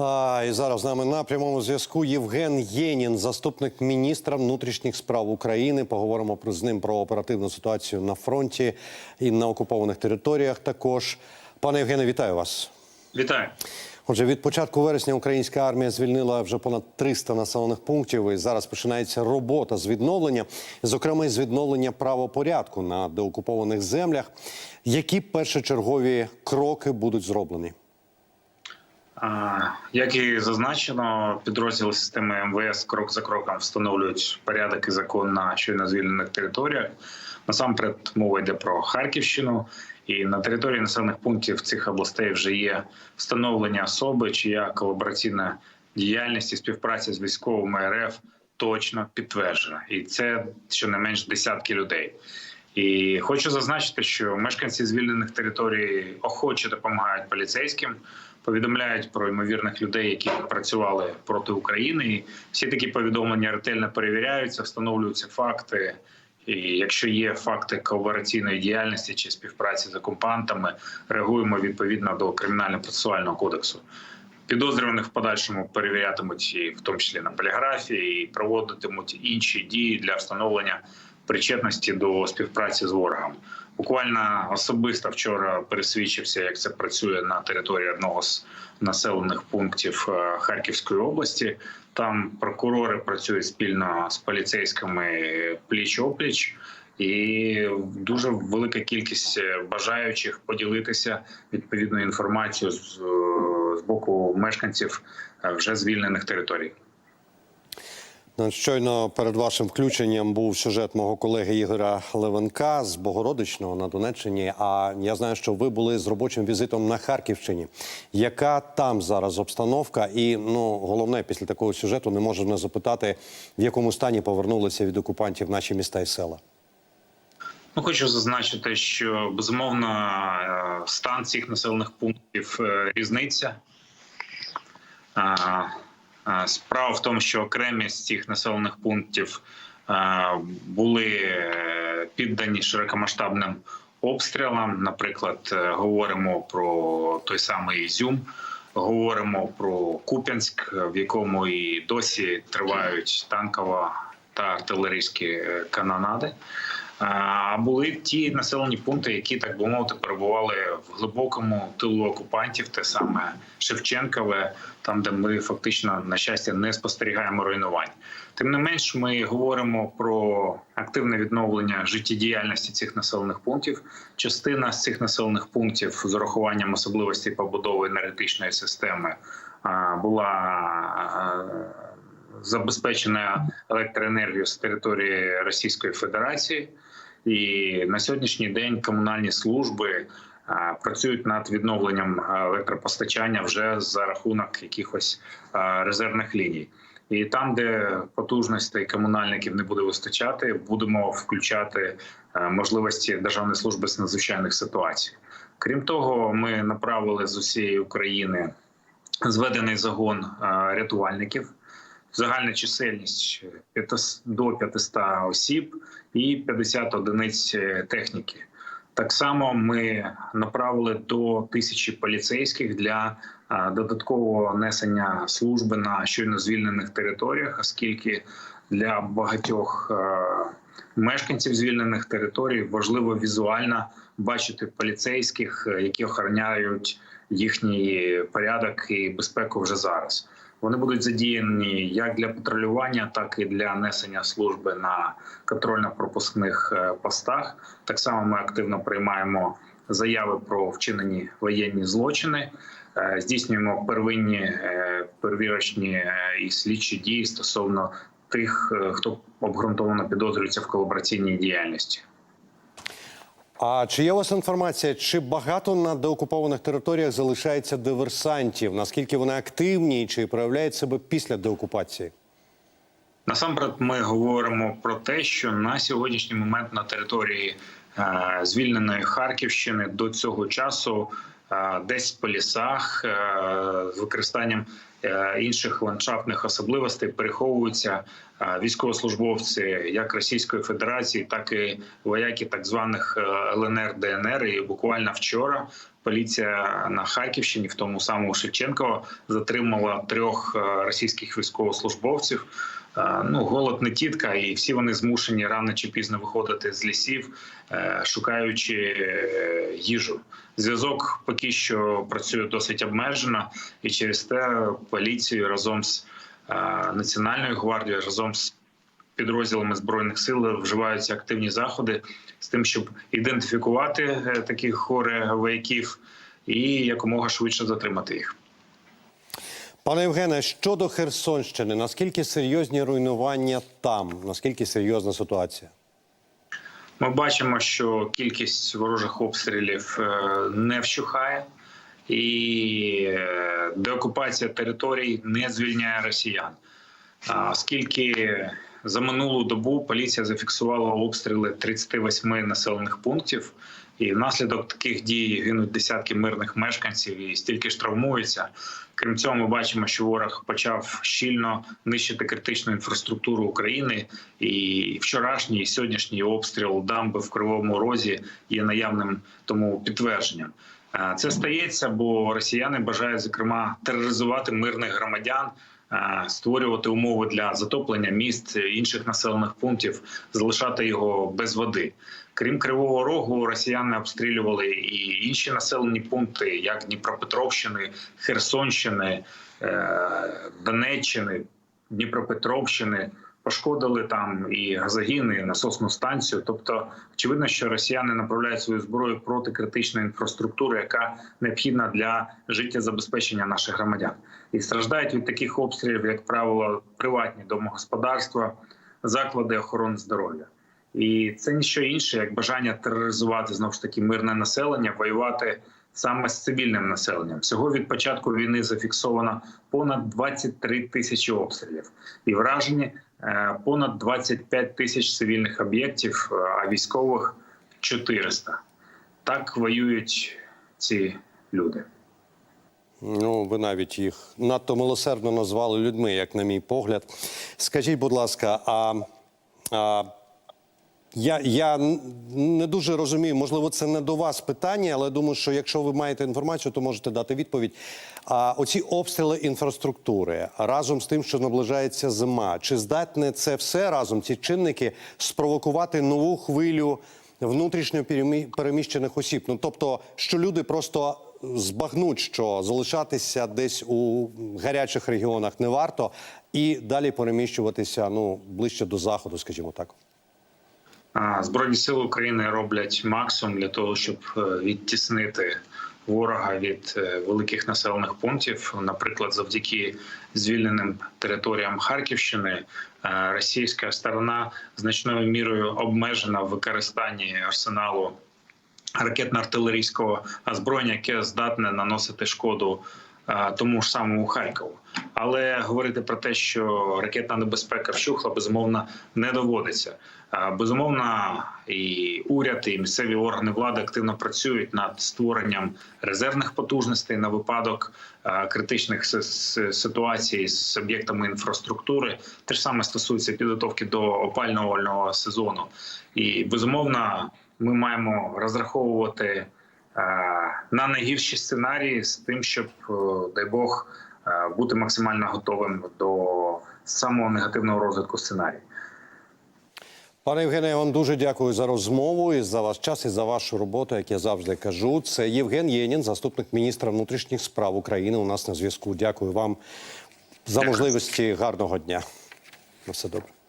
А, і зараз з нами на прямому зв'язку Євген Єнін, заступник міністра внутрішніх справ України. Поговоримо про з ним про оперативну ситуацію на фронті і на окупованих територіях. Також пане Євгене, вітаю вас. Вітаю. Отже, від початку вересня українська армія звільнила вже понад 300 населених пунктів. І зараз починається робота з відновлення, зокрема з відновлення правопорядку на деокупованих землях. Які першочергові кроки будуть зроблені? Як і зазначено, підрозділи системи МВС крок за кроком встановлюють порядок і закон на щойно звільнених територіях. Насамперед мова йде про Харківщину, і на території населених пунктів цих областей вже є встановлення особи, чия колабораційна діяльність і співпраця з військовими РФ точно підтверджена, і це щонайменш десятки людей. І хочу зазначити, що мешканці звільнених територій охоче допомагають поліцейським, повідомляють про ймовірних людей, які працювали проти України. І всі такі повідомлення ретельно перевіряються, встановлюються факти. І якщо є факти колабораційної діяльності чи співпраці з окупантами, реагуємо відповідно до кримінально-процесуального кодексу. Підозрюваних в подальшому перевірятимуть і в тому числі на поліграфії, і проводитимуть інші дії для встановлення причетності до співпраці з ворогом. Буквально особисто вчора пересвідчився, як це працює на території одного з населених пунктів е, Харківської області. Там прокурори працюють спільно з поліцейськими пліч опліч. І дуже велика кількість е, бажаючих поділитися відповідною інформацією з, е, з боку мешканців вже звільнених територій. Ну, Щойно перед вашим включенням був сюжет мого колеги Ігоря Левенка з Богородичного на Донеччині. А я знаю, що ви були з робочим візитом на Харківщині. Яка там зараз обстановка? І ну головне, після такого сюжету не можу не запитати, в якому стані повернулися від окупантів наші міста і села. Ну, хочу зазначити, що безумовно е, стан цих населених пунктів е, різниця. Справа в тому, що окремі з цих населених пунктів були е, піддані широкомасштабним обстрілам. Наприклад, е, говоримо про той самий Ізюм, говоримо про Куп'янськ, в якому і досі тривають танкова та артилерійські е, канонади. А були ті населені пункти, які так би мовити перебували в глибокому тилу окупантів, те саме Шевченкове, там де ми фактично на щастя не спостерігаємо руйнувань. Тим не менш, ми говоримо про активне відновлення життєдіяльності цих населених пунктів. Частина з цих населених пунктів з урахуванням особливостей побудови енергетичної системи була забезпечена електроенергією з території Російської Федерації. І на сьогоднішній день комунальні служби працюють над відновленням електропостачання вже за рахунок якихось резервних ліній. І там, де потужностей комунальників не буде вистачати, будемо включати можливості державної служби з надзвичайних ситуацій. Крім того, ми направили з усієї України зведений загон рятувальників. Загальна чисельність до 500 осіб і 50 одиниць техніки. Так само ми направили до тисячі поліцейських для додаткового несення служби на щойно звільнених територіях, оскільки для багатьох мешканців звільнених територій важливо візуально бачити поліцейських, які охороняють їхній порядок і безпеку вже зараз. Вони будуть задіяні як для патрулювання, так і для несення служби на контрольно-пропускних постах. Так само ми активно приймаємо заяви про вчинені воєнні злочини, здійснюємо первинні перевірочні і слідчі дії стосовно тих, хто обґрунтовано підозрюється в колабораційній діяльності. А чи є у вас інформація, чи багато на деокупованих територіях залишається диверсантів? Наскільки вони активні, чи проявляють себе після деокупації? Насамперед, ми говоримо про те, що на сьогоднішній момент на території е, звільненої Харківщини до цього часу е, десь по лісах е, з використанням е, інших ландшафтних особливостей переховуються е, військовослужбовці як Російської Федерації, так і вояки так званих е, ЛНР ДНР. І буквально вчора поліція на Харківщині, в тому самому Шевченково, затримала трьох е, російських військовослужбовців. Е, Ну, голод не тітка, і всі вони змушені рано чи пізно виходити з лісів, е, шукаючи е, їжу. Зв'язок поки що працює досить обмежено, і через те поліцією разом з національною гвардією, разом з підрозділами збройних сил вживаються активні заходи з тим, щоб ідентифікувати таких горе вояків і якомога швидше затримати їх. Пане Євгене, щодо Херсонщини, наскільки серйозні руйнування там? Наскільки серйозна ситуація? Ми бачимо, що кількість ворожих обстрілів е, не вщухає, і е, деокупація територій не звільняє росіян. Оскільки за минулу добу поліція зафіксувала обстріли 38 населених пунктів, і внаслідок таких дій гинуть десятки мирних мешканців і стільки ж травмуються. Крім цього, ми бачимо, що ворог почав щільно нищити критичну інфраструктуру України. І вчорашній і сьогоднішній обстріл дамби в Кривому Розі є наявним тому підтвердженням. Е, Це стається, бо росіяни бажають зокрема тероризувати мирних громадян, створювати умови для затоплення міст інших населених пунктів, залишати його без води. Крім Кривого Рогу, росіяни обстрілювали і інші населені пункти, як Дніпропетровщини, Херсонщини, е, Донеччини, Дніпропетровщини. Пошкодили там і газогіни, і насосну станцію. Тобто, очевидно, що росіяни направляють свою зброю проти критичної інфраструктури, яка необхідна для життєзабезпечення наших громадян, і страждають від таких обстрілів, як правило, приватні домогосподарства, заклади охорони здоров'я. І це ніщо інше, як бажання тероризувати знову ж таки мирне населення, воювати саме з цивільним населенням. Всього від початку війни зафіксовано понад 23 тисячі обстрілів і вражені понад 25 тисяч цивільних об'єктів, е, а військових 400. Так воюють ці люди. Ну, ви навіть їх надто милосердно назвали людьми, як на мій погляд. Скажіть, будь ласка, а, а я, я не дуже розумію, можливо, це не до вас питання, але думаю, що якщо ви маєте інформацію, то можете дати відповідь. А оці обстріли інфраструктури разом з тим, що наближається зима, чи здатне це все разом, ці чинники, спровокувати нову хвилю внутрішньо переміщених осіб? Ну тобто, що люди просто збагнуть, що залишатися десь у гарячих регіонах не варто, і далі переміщуватися ну ближче до заходу, скажімо так. Збройні сили України роблять максимум для того, щоб е, відтіснити ворога від е, великих населених пунктів. Наприклад, завдяки звільненим територіям Харківщини, е, російська сторона значною мірою обмежена в використанні арсеналу ракетно-артилерійського озброєння, яке здатне наносити шкоду тому ж самому Харкову. Але говорити про те, що ракетна небезпека вщухла, безумовно, не доводиться. Безумовно, і уряд, і місцеві органи влади активно працюють над створенням резервних потужностей на випадок критичних си- си- ситуацій з об'єктами інфраструктури. Те ж саме стосується підготовки до опалювального сезону. І безумовно, ми маємо розраховувати на найгірші сценарії з тим, щоб, дай Бог, бути максимально готовим до самого негативного розвитку сценарію. Пане Євгене, я вам дуже дякую за розмову і за ваш час і за вашу роботу, як я завжди кажу. Це Євген Єнін, заступник міністра внутрішніх справ України. У нас на зв'язку. Дякую вам за можливості гарного дня. На все добре.